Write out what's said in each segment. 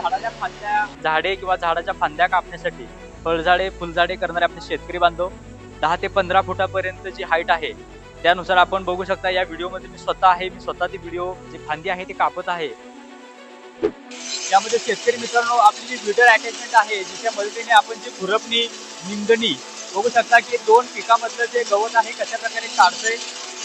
झाडाच्या फांद्या झाडे किंवा झाडाच्या फांद्या कापण्यासाठी फळझाडे फुलझाडे करणारे आपले शेतकरी बांधव दहा ते पंधरा फुटापर्यंत जी हाईट आहे त्यानुसार आपण बघू शकता या व्हिडिओमध्ये मी स्वतः आहे मी स्वतः ती व्हिडिओ जी फांदी आहे ती कापत आहे. यामध्ये शेतकरी मित्रांनो आपली जी विटर अटॅचमेंट आहे जिच्या मदतीने आपण जी खुरपणी निंदणी बघू शकता की दोन पिकामधलं जे गवत आहे कशा प्रकारे काढतोय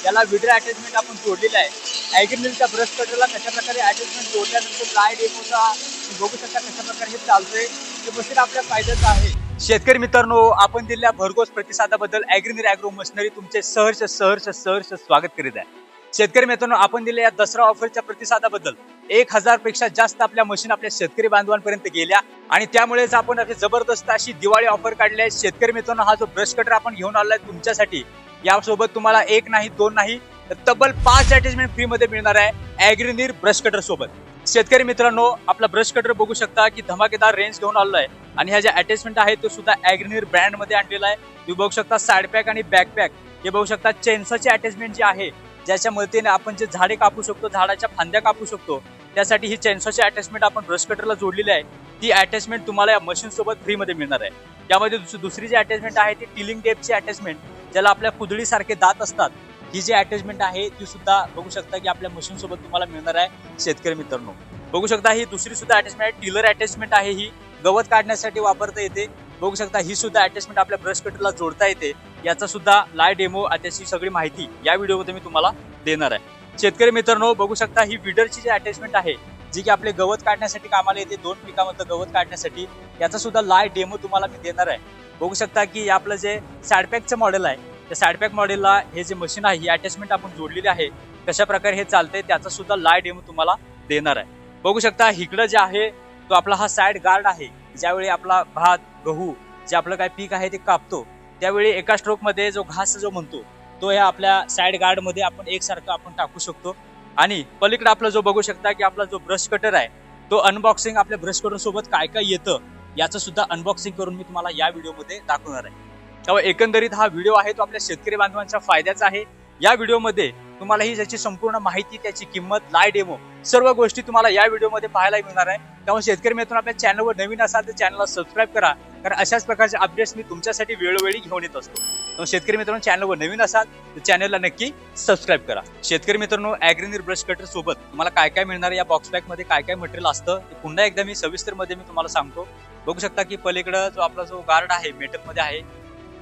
याला विडर अटॅचमेंट आपण जोडलेलं आहे. ॲग्रिमिलच्या ब्रश कटरला कशाप्रकारे अटॅचमेंट जोडल्यानंतर लाइट डेपोचा बघू शकता कशा प्रकारे हे चालतोय. ते मशीन आपल्या फायद्याचं आहे. शेतकरी मित्रांनो आपण दिलेल्या भरघोस प्रतिसादाबद्दल ॲग्रिनिर ॲग्रो मशिनरी तुमचे सहर्ष सहर्ष सहर्ष स्वागत करीत आहे. शेतकरी मित्रांनो आपण दिलेल्या या दसरा ऑफरच्या प्रतिसादाबद्दल एक हजारपेक्षा जास्त आपल्या मशीन आपल्या शेतकरी बांधवांपर्यंत गेल्या. आणि त्यामुळेच आपण अशी जबरदस्त अशी दिवाळी ऑफर काढली आहे. शेतकरी मित्रांनो हा जो ब्रश कटर आपण घेऊन आलाय तुमच्यासाठी यासोबत तुम्हाला एक नाही दोन नाही तर तब्बल पाच अटॅचमेंट फ्री मध्ये मिळणार आहे ॲग्रिनिर ब्रश कटर सोबत. शेतकरी मित्रांनो आपला ब्रश कटर बघू शकता की धमाकेदार रेंज घेऊन आलेला आहे. आणि ह्या ज्या अटॅचमेंट आहे तो सुद्धा ॲग्रिनिर ब्रँडमध्ये आणलेला आहे. तुम्ही बघू शकता साईड पॅक आणि बॅक पॅक हे बघू शकता चेन्साची अटॅचमेंट जी आहे ज्याच्या मदतीने आपण जे झाडे कापू शकतो झाडाच्या फांद्या कापू शकतो त्यासाठी ही चेन्सोची अटॅचमेंट आपण ब्रश कटरला जोडलेली आहे. ती अटॅचमेंट तुम्हाला या मशीन सोबत फ्रीमध्ये मिळणार आहे. त्यामध्ये दुसरी जी अटॅचमेंट आहे ती टिलिंग टेपची अटॅचमेंट ज्याला आपल्या कुदळीसारखे दात असतात ही जी अटॅचमेंट आहे ती सुद्धा बघू शकता की आपल्या मशीन सोबत तुम्हाला मिळणार आहे शेतकरी मित्रांनो. बघू शकता ही दुसरी सुद्धा अटॅचमेंट आहे टिलर अटॅचमेंट आहे ही. गवत काढण्यासाठी वापरता येते. बघू शकता ही सुद्धा अटॅचमेंट आपल्या ब्रश कटरला जोडता येते. याचा सुद्धा लाय डेमो त्याची सगळी माहिती या व्हिडिओमध्ये मी तुम्हाला देणार आहे. शेतकरी मित्रांनो बघू शकता ही विडरची जी अटॅचमेंट आहे जी की आपले गवत काढण्यासाठी कामाला येते दोन पिकामधलं गवत काढण्यासाठी याचा सुद्धा लाय डेमो तुम्हाला मी देणार आहे. बघू शकता की आपलं जे सॅडपॅकचं मॉडेल आहे त्या सॅडपॅक मॉडेलला हे जे मशीन आहे ही अटॅचमेंट आपण जोडलेली आहे कशा प्रकारे हे चालतंय त्याचा सुद्धा लाय डेमो तुम्हाला देणार आहे. बघू शकता इकडं जे आहे तो आपला हा साईड गार्ड आहे ज्यावेळी आपला भात गहू जे आपलं काय पीक आहे ते कापतो त्यावेळी एका स्ट्रोकमध्ये जो घास जो म्हणतो तो या आपल्या साईड गार्डमध्ये आपण एकसारखं आपण टाकू शकतो. आणि पलीकडे आपला जो बघू शकता की आपला जो ब्रश कटर आहे तो अनबॉक्सिंग आपल्या ब्रश कटर सोबत काय काय येतं याचं सुद्धा अनबॉक्सिंग करून मी तुम्हाला या व्हिडिओमध्ये दाखवणार आहे. त्यामुळे एकंदरीत हा व्हिडिओ आहे तो आपल्या शेतकरी बांधवांच्या फायद्याचा आहे. या व्हिडिओमध्ये तुम्हाला ही त्याची संपूर्ण माहिती त्याची किंमत लाय डेमो सर्व गोष्टी तुम्हाला या व्हिडिओमध्ये पाहायला मिळणार आहे. त्यामुळे शेतकरी मित्रांनो आपल्या चॅनलवर नवीन असाल तर चॅनलला सबस्क्राईब करा. कारण अशाच प्रकारचे अपडेट्स मी तुमच्यासाठी वेळोवेळी घेऊन येत असतो. तर शेतकरी मित्रांनो चॅनलवर नवीन असाल तर चॅनलला नक्की सबस्क्राईब करा. शेतकरी मित्रांनो ॲग्रिनिर ब्रश कटर सोबत तुम्हाला काय काय मिळणार या बॉक्स पॅकमध्ये काय काय मटेरियल असतं? पुन्हा एकदा मी सविस्तरमध्ये मी तुम्हाला सांगतो. बघू शकता की पलीकडं जो आपला जो गार्ड आहे मेटलमध्ये आहे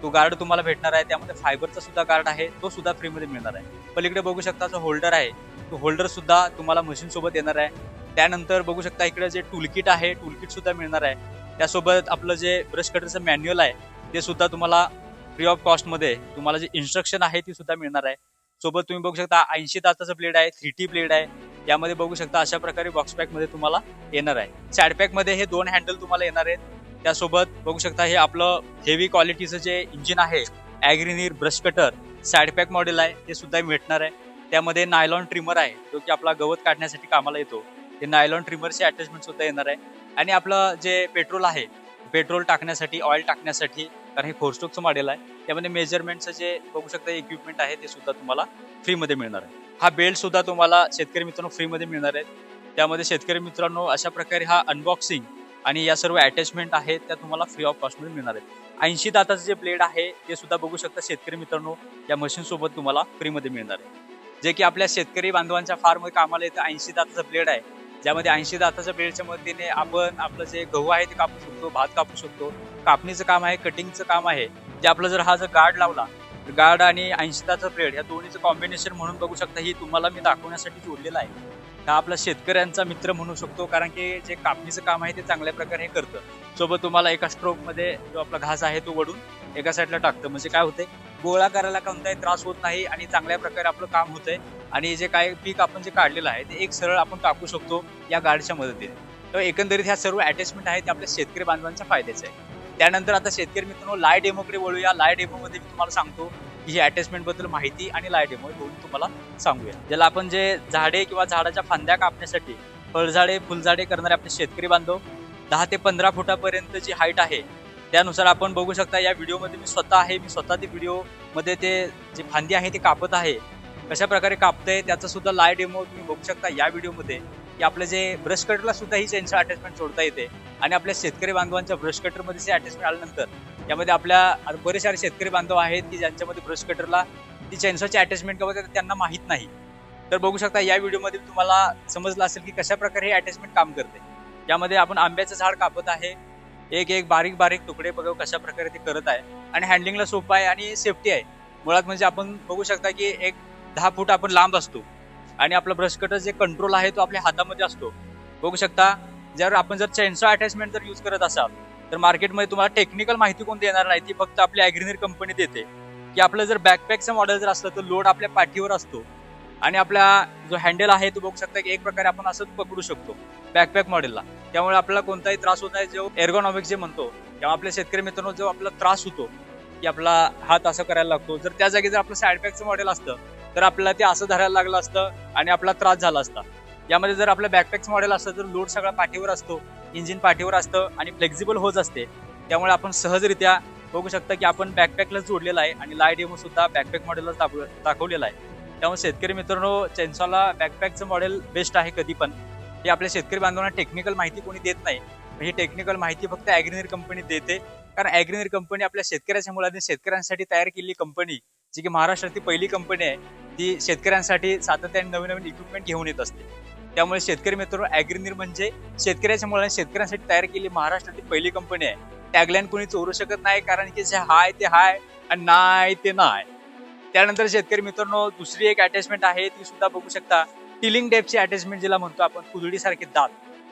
तो गार्ड तुम्हाला भेटणार आहे. त्यामध्ये फायबरचा सुद्धा गार्ड आहे तो सुद्धा फ्रीमध्ये मिळणार आहे. पलीकडे बघू शकता जो होल्डर आहे तो होल्डर सुद्धा तुम्हाला मशीन सोबत येणार आहे. त्यानंतर बघू शकता इकडे जे टूलकिट आहे टूलकिट सुद्धा मिळणार आहे. त्यासोबत आपलं जे ब्रश कटरचं मॅन्युअल आहे ते सुद्धा तुम्हाला फ्री ऑफ कॉस्टमध्ये तुम्हाला जे इन्स्ट्रक्शन आहे ती सुद्धा मिळणार आहे. सोबत तुम्ही बघू शकता ऐंशी तासाचं ब्लेड आहे थ्री टी ब्लेड आहे. यामध्ये बघू शकता अशा प्रकारे बॉक्स पॅकमध्ये तुम्हाला येणार आहे. सॅड पॅकमध्ये हे दोन हँडल तुम्हाला येणार आहेत. त्यासोबत बघू शकता हे आपलं हेवी क्वालिटीचं जे इंजिन आहे ॲग्रिनीर brush cutter side pack model आहे ते सुद्धा भेटणार आहे. त्यामध्ये नायलॉन ट्रिमर आहे जो की आपला गवत काढण्यासाठी कामाला येतो. ते नायलॉन ट्रिमरचे अटॅचमेंट सुद्धा येणार आहे. आणि आपलं जे पेट्रोल आहे पेट्रोल टाकण्यासाठी ऑइल टाकण्यासाठी कारण हे फोरस्टोकचं मॉडेल आहे. त्यामध्ये मेजरमेंटचं जे बघू शकता इक्विपमेंट आहे ते सुद्धा तुम्हाला फ्रीमध्ये मिळणार आहे. हा बेल्ट सुद्धा तुम्हाला शेतकरी मित्रांनो फ्रीमध्ये मिळणार आहे. त्यामध्ये शेतकरी मित्रांनो अशा प्रकारे हा अनबॉक्सिंग आणि या सर्व अटॅचमेंट आहेत त्या तुम्हाला फ्री ऑफ कॉस्टमध्ये मिळणार आहेत. ऐंशी दाताचं जे ब्लेड आहे ते सुद्धा बघू शकता शेतकरी मित्रांनो या मशीनसोबत तुम्हाला फ्रीमध्ये मिळणार आहे. जे की आपल्या शेतकरी बांधवांच्या फार्ममध्ये कामाला येतं ऐंशी दाताचं ब्लेड आहे. ज्यामध्ये ऐंशी दाताच्या ब्लेडच्या मदतीने आपण आपलं जे गहू आहे ते कापू शकतो भात कापू शकतो. कापणीचं काम आहे कटिंगचं काम आहे. जे आपलं जर हा जर गार्ड लावला गार्ड आणि ऐंशीताचं दाताचं या दोन्हीचं कॉम्बिनेशन म्हणून बघू शकता ही तुम्हाला मी दाखवण्यासाठी जोडलेलं आहे. हा आपला शेतकऱ्यांचा मित्र म्हणू शकतो कारण की जे कापणीचं काम आहे ते चांगल्या प्रकारे हे करतं. सोबत तुम्हाला एका स्ट्रोकमध्ये जो आपला घास आहे तो वडून एका साईडला टाकतं. म्हणजे काय होतंय गोळा करायला कोणताही त्रास होत नाही आणि चांगल्या प्रकारे आपलं काम होतंय. आणि जे काय पीक आपण जे काढलेलं आहे ते एक सरळ आपण टाकू शकतो या गाडीच्या मदतीने. तर एकंदरीत ह्या सर्व अटॅचमेंट आहेत ते आपल्या शेतकरी बांधवांच्या फायद्याचे आहे त्यानंतर आता शेतकरी मित्रांनो लाय डेमोकडे वळूया. लाय डेमो मध्ये मी तुम्हाला सांगतो की ही अटॅचमेंटबद्दल माहिती आणि लाय डेमो दोन तुम्हाला सांगूया. ज्याला आपण जे झाडे किंवा झाडाच्या फांद्या कापण्यासाठी फळझाडे फुलझाडे करणारे आपले शेतकरी बांधव दहा ते पंधरा फुटापर्यंत जी हाईट आहे त्यानुसार आपण बघू शकता या व्हिडिओमध्ये मी स्वतः आहे. मी स्वतः ती व्हिडिओमध्ये ते जे फांदी आहे ते कापत आहे. कशा प्रकारे कापतंय त्याचा सुद्धा लाय डेमो तुम्ही बघू शकता या व्हिडिओमध्ये. की आपलं जे ब्रश कटरला सुद्धा ही त्यांचं अटॅचमेंट सोडता येते. आणि आपल्या शेतकरी बांधवांच्या ब्रश कटरमध्ये अटॅचमेंट आल्यानंतर यामध्ये आपल्या बरेच सारे शेतकरी बांधव आहेत की ज्यांच्यामध्ये ब्रश कटरला ती चेन्सोची अटॅचमेंट किंवा त्यांना माहीत नाही. तर बघू शकता या व्हिडिओमध्ये तुम्हाला समजलं असेल की कशा प्रकारे हे अटॅचमेंट काम करते. यामध्ये आपण आंब्याचं झाड कापत आहे. एक एक बारीक बारीक तुकडे बघा कशा प्रकारे ते करत आहे. आणि हँडलिंगला सोपं आहे आणि सेफ्टी आहे. मुळात म्हणजे आपण बघू शकता की एक दहा फूट आपण लांब असतो. आणि आपला ब्रश कटर जे कंट्रोल आहे तो आपल्या हातामध्ये असतो. बघू शकता जर आपण जर चेन्सो अटॅचमेंट जर यूज करत असाल तर मार्केटमध्ये तुम्हाला टेक्निकल माहिती कोण देणार नाही ती फक्त आपली ॲग्रिनर कंपनी देते. की आपलं जर बॅकपॅकचं मॉडेल जर असलं तर लोड आपल्या पाठीवर असतो. आणि आपला जो हँडल आहे तो बघू शकता की एक प्रकारे आपण असं पकडू शकतो बॅकपॅक मॉडेलला त्यामुळे आपल्याला कोणताही त्रास होत नाही. जो एर्गॉनॉमिक्स जे म्हणतो तेव्हा आपल्या शेतकरी मित्रांनो जो आपला त्रास होतो की आपला हात असं करायला लागतो. जर त्या जागी जर आपलं साईडपॅकचं मॉडेल असतं तर आपल्याला ते असं धरायला लागलं असतं आणि आपला त्रास झाला असता. यामध्ये जर आपलं बॅकपॅक्स मॉडेल असतं तर लोड सगळा पाठीवर असतो इंजिन पाठीवर असतं आणि फ्लेक्झिबल होत असते. त्यामुळे आपण सहजरित्या बघू शकता की आपण बॅकपॅकला जोडलेला आहे आणि लाइट डेमो सुद्धा बॅकपॅक मॉडेलला दाखवलेला आहे. त्यामुळे शेतकरी मित्रांनो चेन्सॉला बॅकपॅकचं मॉडेल बेस्ट आहे कधी पण. हे आपल्या शेतकरी बांधवांना टेक्निकल माहिती कोणी देत नाही. ही टेक्निकल माहिती फक्त ॲग्रिनर कंपनी देते. कारण ॲग्रिनर कंपनी आपल्या शेतकऱ्याच्या मुलांनी शेतकऱ्यांसाठी तयार केलेली कंपनी जी की महाराष्ट्रातील पहिली कंपनी आहे ती शेतकऱ्यांसाठी सातत्याने नवीन नवीन इक्विपमेंट घेऊन येत असते. त्यामुळे शेतकरी मित्र अॅग्रीनिर म्हणजे शेतकऱ्याच्या मुलांनी शेतकऱ्यांसाठी तयार केली महाराष्ट्रातील पहिली कंपनी आहे. टॅगलाईन कोणी चोरू शकत नाही कारण की जे हाय ते हाय आणि नाही ते नाही. त्यानंतर शेतकरी मित्रांनो दुसरी एक अटॅचमेंट आहे ती सुद्धा बघू शकता. टिलिंग डेपची अटॅचमेंट जिला म्हणतो आपण कुदडीसारखे दात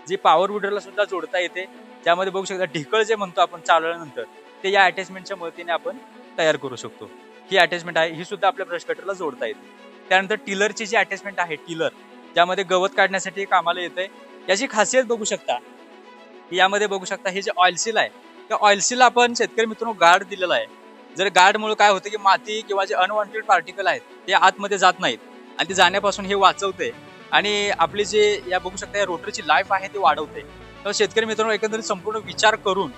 जे पॉवर विडरला सुद्धा जोडता येते. त्यामध्ये बघू शकता ढिकळ जे म्हणतो आपण चालवल्यानंतर ते या अटॅचमेंटच्या मदतीने आपण तयार करू शकतो. ही अटॅचमेंट आहे ही सुद्धा आपल्या ब्रश कटरला जोडता येते. त्यानंतर टिलरची जी अटॅचमेंट आहे टिलर ज्यामध्ये गवत काढण्यासाठी कामाला येते याची खासियत बघू शकता. यामध्ये बघू शकता हे जे ऑइलसील आहे त्या ऑइलसीलला आपण शेतकरी मित्रांनो गार्ड दिलेला आहे. जर गार्डमुळे काय होतं की माती किंवा जे अनवॉन्टेड पार्टिकल आहेत ते आतमध्ये जात नाहीत. आणि ते जाण्यापासून हे वाचवते. आणि आपली जे या बघू शकता या रोटरची लाईफ आहे ती वाढवते. तर शेतकरी मित्रांनो एकंदरीत संपूर्ण विचार करून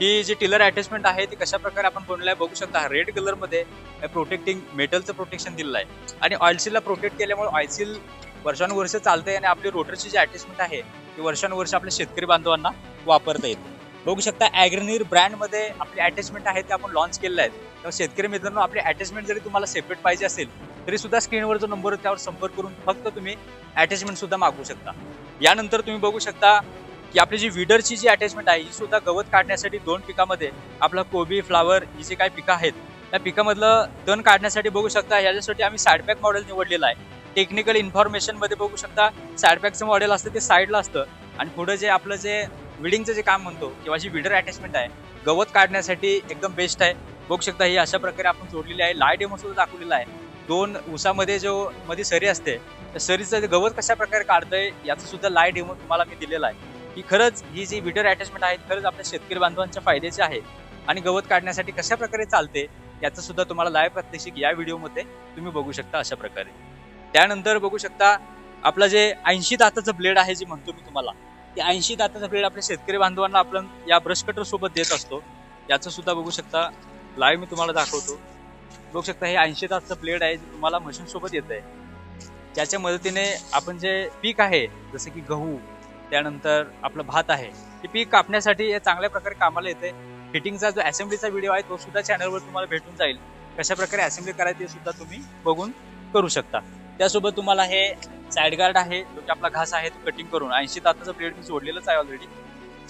ही जी टिलर अटॅचमेंट आहे ती कशा प्रकारे आपण बनवलं आहे बघू शकता. रेड कलरमध्ये प्रोटेक्टिंग मेटलचं प्रोटेक्शन दिलेलं आहे. आणि ऑइलसीलला प्रोटेक्ट केल्यामुळे ऑइलसील वर्षानुवर्ष चालतंय आणि आपली रोटरची जी अटॅचमेंट आहे ती वर्षानुवर्ष आपल्या शेतकरी बांधवांना वापरता येते. बघू शकता ॲग्रनीर ब्रँडमध्ये आपली अटॅचमेंट आहे ते आपण लॉन्च केलेलं आहे. तर शेतकरी मित्रांनो आपली अटॅचमेंट जरी तुम्हाला सेपरेट पाहिजे असेल तरी सुद्धा स्क्रीनवर जो नंबर त्यावर संपर्क करून फक्त तुम्ही अटॅचमेंट सुद्धा मागवू शकता. यानंतर तुम्ही बघू शकता की आपली जी विडरची जी अटॅचमेंट आहे ही सुद्धा गवत काढण्यासाठी दोन पिकामध्ये आपला कोबी फ्लावर ही जी काही पिकं आहेत त्या पिकामधलं तण काढण्यासाठी बघू शकता याच्यासाठी आम्ही साईडपॅक मॉडेल निवडलेलं आहे. टेक्निकल इन्फॉर्मेशनमध्ये बघू शकता साईडपॅकचं मॉडेल असतं ते साईडला असतं. आणि पुढे जे आपलं जे विडिंगचं जे काम म्हणतो किंवा जी विडर अटॅचमेंट आहे गवत काढण्यासाठी एकदम बेस्ट आहे. बघू शकता ही अशा प्रकारे आपण जोडलेली आहे. लाइट डेमो सुद्धा दाखवलेला आहे. दोन उसामध्ये जो मध्ये सरी असते त्या सरीचं गवत कशा प्रकारे काढतंय याचं सुद्धा लाइट डेमो तुम्हाला मी दिलेला आहे. की खरंच ही जी विडर अटॅचमेंट आहे खरंच आपल्या शेतकरी बांधवांच्या फायद्याचे आहे. आणि गवत काढण्यासाठी कशा प्रकारे चालते याचं सुद्धा तुम्हाला लाईव्ह प्रात्यक्षिक या व्हिडिओमध्ये तुम्ही बघू शकता अशा प्रकारे. त्यानंतर बघू शकता आपलं जे ऐंशी दाताचं ब्लेड आहे जे म्हणतो मी तुम्हाला ते ऐंशी दाताचं ब्लेड आपल्या शेतकरी बांधवांना आपण या ब्रश कटर सोबत देत असतो. याचं सुद्धा बघू शकता लाईव्ह मी तुम्हाला दाखवतो. बघू शकता हे ऐंशी दाताचं ब्लेड आहे जे तुम्हाला मशीन सोबत येत आहे त्याच्या मदतीने आपण जे पीक आहे जसं की गहू त्यानंतर आपलं भात आहे ते पीक कापण्यासाठी हे चांगल्या प्रकारे कामाला येते फिटिंगचा जो असेंब्लीचा व्हिडिओ आहे तो सुद्धा चॅनलवर तुम्हाला भेटून जाईल. कशा प्रकारे असेंब्ली करायची सुद्धा तुम्ही बघून करू शकता. त्यासोबत तुम्हाला हे साईड गार्ड आहे जो की आपला घास आहे तो कटिंग करून ऐंशी तासाचं ब्लेड मी सोडलेलंच आहे ऑलरेडी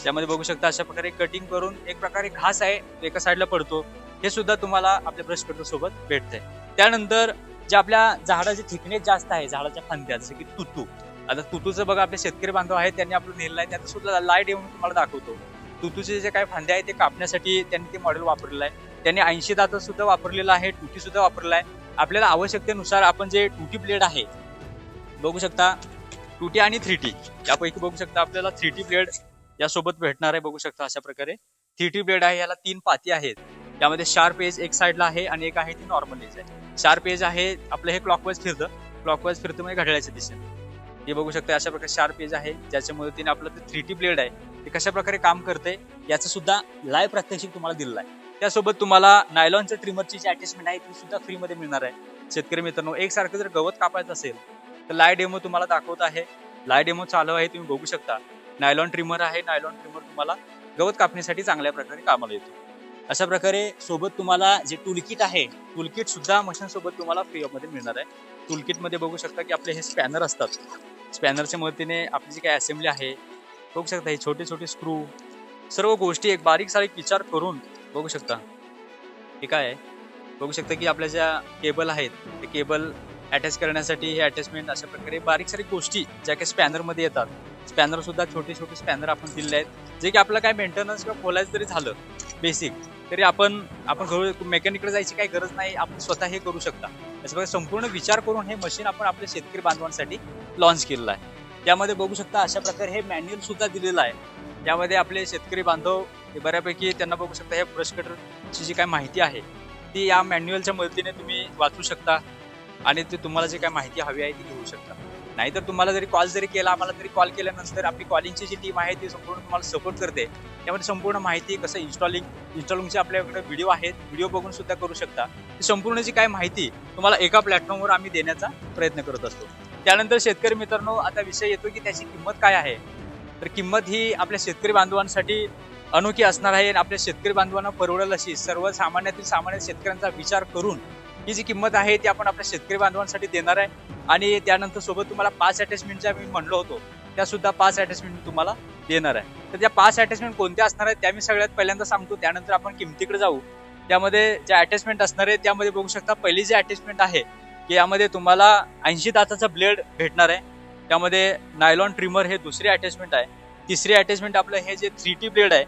त्यामध्ये बघू शकता अशा प्रकारे कटिंग करून एक प्रकारे घास आहे तो एका साईडला पडतो. हे सुद्धा तुम्हाला आपल्या ब्रश कटर सोबत भेटतंय. त्यानंतर जे आपल्या झाडाची थिकनेस जास्त आहे झाडाच्या फांद्या जसं की तुतू. आता तुतूचं बघा आपले शेतकरी बांधव आहेत त्यांनी आपलं नेलं आहे त्यात सुद्धा लाइट येऊन तुम्हाला दाखवतो. तुतूचे जे काही फांदे आहेत ते कापण्यासाठी त्यांनी ते मॉडेल वापरलेलं आहे. त्यांनी ऐंशी दात सुद्धा वापरलेलं आहे टुटी सुद्धा वापरला आहे. आपल्याला आवश्यकतेनुसार आपण जे टूटी प्लेट आहे बघू शकता टू टी आणि थ्री टी यापैकी बघू शकता आपल्याला थ्री टी प्लेट यासोबत भेटणार आहे बघू शकता अशा प्रकारे. थ्री टी ब्लेड आहे याला तीन पाती आहेत. यामध्ये शार्प एज एक साईडला आहे आणि एक आहे ती नॉर्मल एज आहे. शार्प एज आहे आपलं हे क्लॉकवाईज फिरतं. क्लॉकवाईज फिरतं म्हणजे घड्याळ्याच्या दिशेने हे बघू शकता अशा प्रकारे शार्प एज आहे. ज्याच्या मदतीने आपलं ते थ्री टी ब्लेड आहे ते कशा प्रकारे काम करते याचं सुद्धा लाईव्ह प्रात्यक्षिक तुम्हाला दिलेलं आहे. त्यासोबत तुम्हाला नायलॉनच्या ट्रिमरची जी अटॅचमेंट आहे ती सुद्धा फ्रीमध्ये मिळणार आहे. शेतकरी मित्रांनो एकसारखं जर गवत कापायचं असेल तर लाय डेमो तुम्हाला दाखवत आहे. लाय डेमो चालू आहे तुम्ही बघू शकता. नायलॉन ट्रिमर आहे नायलॉन ट्रिमर तुम्हाला गवत कापण्यासाठी चांगल्या प्रकारे कामाला येतो. अशा प्रकारे सोबत तुम्हाला जे टूलकिट आहे टूलकिट सुद्धा मशीन सोबत तुम्हाला फ्री मध्ये मिळणार आहे. टूलकिटमध्ये बघू शकता की आपले हे स्पॅनर असतात. स्पॅनरच्या मदतीने आपली जी काही असेंब्ली आहे बघू शकता हे छोटे छोटे स्क्रू सर्व गोष्टी एक बारीक सारीक विचार करून बघू शकता. हे काय आहे? बघू शकता की आपल्या ज्या केबल आहेत ते केबल अटॅच करण्यासाठी हे अटॅचमेंट अशा प्रकारे बारीक सारीक गोष्टी ज्या काही स्पॅनरमध्ये येतात. स्पॅनर सुद्धा छोटे छोटे स्पॅनर आपण दिलेले आहेत. जे की आपलं काय मेंटेनन्स किंवा खोलायचं जरी झालं बेसिक तरी आपण आपण घरू मेकॅनिकडे जायची काही गरज नाही. आपण स्वतः हे करू शकता. अशा प्रकारे संपूर्ण विचार करून हे मशीन आपण आपल्या शेतकरी बांधवांसाठी लॉन्च केलेलं आहे. त्यामध्ये बघू शकता अशा प्रकारे हे मॅन्युअल सुद्धा दिलेलं आहे. त्यामध्ये आपले शेतकरी बांधव हे बऱ्यापैकी त्यांना बघू शकता या ब्रश कटरची जी काय माहिती आहे ती या मॅन्युअलच्या मदतीने तुम्ही वाचू शकता आणि ते तुम्हाला जी काय माहिती हवी आहे ती घेऊ शकता. नाहीतर तुम्हाला जरी कॉल जरी केला आम्हाला तरी कॉल केल्यानंतर आपली कॉलिंगची जी टीम आहे ती संपूर्ण तुम्हाला सपोर्ट करते. त्यामध्ये संपूर्ण माहिती कसं इन्स्टॉलिंग इन्स्टॉलिंगचे आपल्याकडे व्हिडिओ आहेत व्हिडिओ बघून सुद्धा करू शकता. ती संपूर्ण जी काय माहिती तुम्हाला एका प्लॅटफॉर्मवर आम्ही देण्याचा प्रयत्न करत असतो. त्यानंतर शेतकरी मित्रांनो आता विषय येतो की त्याची किंमत काय आहे? तर किंमत ही आपल्या शेतकरी बांधवांसाठी अनोखी असणार आहे आणि आपल्या शेतकरी बांधवांना परवडेल अशी सर्वसामान्यातील सामान्य शेतकऱ्यांचा विचार करून ही जी किंमत आहे ती आपण आपल्या शेतकरी बांधवांसाठी देणार आहे. आणि त्यानंतर सोबत तुम्हाला पाच अटॅचमेंटच्या मी म्हणलो होतो त्या सुद्धा पाच अटॅचमेंट तुम्हाला देणार आहे. तर त्या पाच अटॅचमेंट कोणत्या असणार आहेत त्या मी सगळ्यात पहिल्यांदा सांगतो त्यानंतर आपण किमतीकडे जाऊ. त्यामध्ये ज्या अटॅचमेंट असणार आहे त्यामध्ये बघू शकता पहिली जी अटॅचमेंट आहे की यामध्ये तुम्हाला ऐंशी दाताचा ब्लेड भेटणार आहे. त्यामध्ये नायलॉन ट्रिमर हे दुसरे अटॅचमेंट आहे. तिसरे अटॅचमेंट आपलं हे जे थ्री टी ब्लेड आहे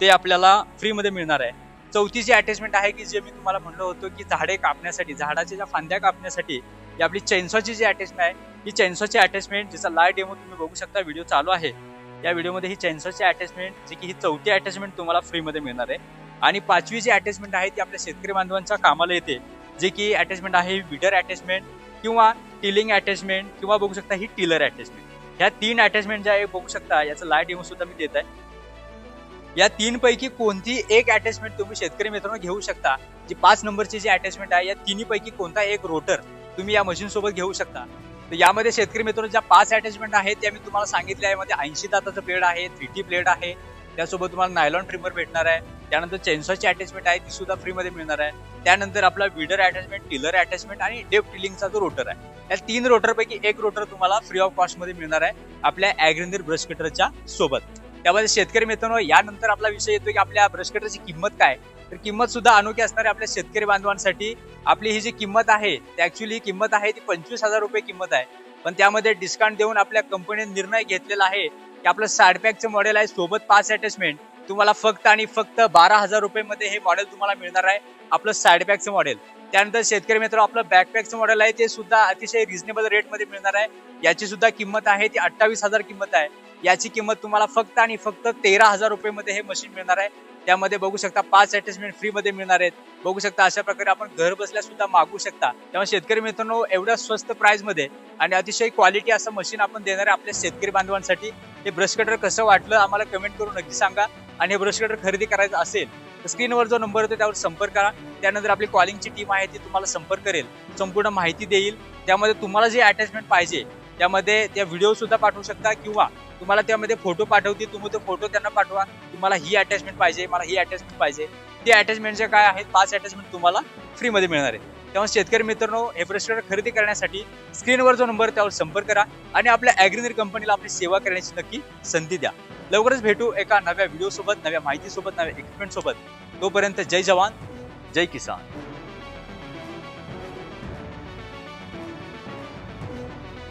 ते आपल्याला फ्रीमध्ये मिळणार आहे. चौथी जी अटॅचमेंट आहे की जे मी तुम्हाला म्हणलो होतो की झाडे कापण्यासाठी झाडाच्या ज्या फांद्या कापण्यासाठी ही आपली चैन्सॉची जी अटॅचमेंट आहे ही चैन्सॉची अटॅचमेंट जिचा लाय डेमो तुम्ही बघू शकता व्हिडिओ चालू आहे. या व्हिडिओमध्ये ही चैन्सॉची अटॅचमेंट जी की ही चौथी अटॅचमेंट तुम्हाला फ्रीमध्ये मिळणार आहे. आणि पाचवी जी अटॅचमेंट आहे ती आपल्या शेतकरी बांधवांच्या कामाला येते. जे की अटॅचमेंट आहे विडर अटॅचमेंट किंवा टिलिंग अटॅचमेंट किंवा बघू शकता ही टिलर अटॅचमेंट ह्या तीन अटॅचमेंट ज्या आहे बघू शकता याचं लाइट येऊन सुद्धा मी देत आहे. या तीन पैकी कोणती एक अटॅचमेंट तुम्ही शेतकरी मित्रांनो घेऊ शकता? जी पाच नंबरची जी अटॅचमेंट आहे या तिन्ही पैकी कोणता एक रोटर तुम्ही या मशीन सोबत घेऊ शकता. तर यामध्ये शेतकरी मित्रांनो ज्या पाच अटॅचमेंट आहेत त्या मी तुम्हाला सांगितल्या यामध्ये ऐंशी दाताचं प्लेड आहे थ्री टी प्लेड आहे. त्यासोबत तुम्हाला नायलॉन ट्रिमर भेटणार आहे. त्यानंतर चेन्सॉची अटॅचमेंट आहे ती सुद्धा फ्रीमध्ये मिळणार आहे. त्यानंतर आपला विडर अटॅचमेंट टिलर अटॅचमेंट आणि डेप टिलिंगचा जो रोटर आहे. या तीन रोटरपैकी एक रोटर तुम्हाला फ्री ऑफ कॉस्टमध्ये मिळणार आहे. आपल्या ॲग्रेंदर ब्रश कटरच्या सोबत. त्यामध्ये शेतकरी मित्रांनो यानंतर आपला विषय येतो की आपल्या ब्रश कटरची किंमत काय तर किंमत सुद्धा अनोखी असणारे आपल्या शेतकरी बांधवांसाठी आपली ही जी किंमत आहे ती ऍक्च्युली किंमत आहे ती पंचवीस हजार रुपये किंमत आहे. पण त्यामध्ये डिस्काउंट देऊन आपल्या कंपनीने निर्णय घेतलेला आहे की आपलं साडपॅकचं मॉडेल आहे सोबत पाच अटॅचमेंट तुम्हाला फक्त आणि फक्त बारा हजार रुपयेमध्ये हे मॉडेल तुम्हाला मिळणार आहे आपलं साडपॅकचं मॉडेल त्यानंतर शेतकरी मित्र आपलं बॅकपॅकचं मॉडेल आहे ते सुद्धा अतिशय रिझनेबल रेटमध्ये मिळणार आहे. याची सुद्धा किंमत आहे ती अठ्ठावीस हजार किंमत आहे. याची किंमत तुम्हाला फक्त आणि फक्त तेरा हजार रुपयेमध्ये हे मशीन मिळणार आहे. त्यामध्ये बघू शकता पाच अटॅचमेंट फ्रीमध्ये मिळणार आहेत. बघू शकता अशा प्रकारे आपण घर बसल्या सुद्धा मागू शकता. त्यामुळे शेतकरी मित्रांनो एवढ्या स्वस्त प्राईजमध्ये आणि अतिशय क्वालिटी असं मशीन आपण देणार आहे आपल्या शेतकरी बांधवांसाठी. हे ब्रश कटर कसं वाटलं आम्हाला कमेंट करून नक्की सांगा. आणि हे ब्रश कटर खरेदी करायचं असेल तर स्क्रीनवर जो नंबर होतो त्यावर संपर्क करा. त्यानंतर आपली कॉलिंगची टीम आहे ती तुम्हाला संपर्क करेल. संपूर्ण माहिती देईल. त्यामध्ये तुम्हाला जे अटॅचमेंट पाहिजे त्यामध्ये त्या व्हिडिओ सुद्धा पाठवू शकता किंवा तुम्हाला त्यामध्ये फोटो पाठवतील तुम्ही तो फोटो त्यांना पाठवा. तुम्हाला ही अटॅचमेंट पाहिजे मला ही अटॅचमेंट पाहिजे. ते अटॅचमेंटचे काय आहेत पाच अटॅचमेंट तुम्हाला फ्रीमध्ये मिळणार आहे. तेव्हा शेतकरी मित्रांनो हे खरेदी करण्यासाठी स्क्रीनवर जो नंबर त्यावर संपर्क करा आणि आपल्या ॲग्रिनरी कंपनीला आपली सेवा करण्याची नक्की संधी द्या. लवकरच भेटू एका नव्या व्हिडिओसोबत नव्या माहितीसोबत नव्या इक्विपमेंटसोबत तोपर्यंत जय जवान जय किसान.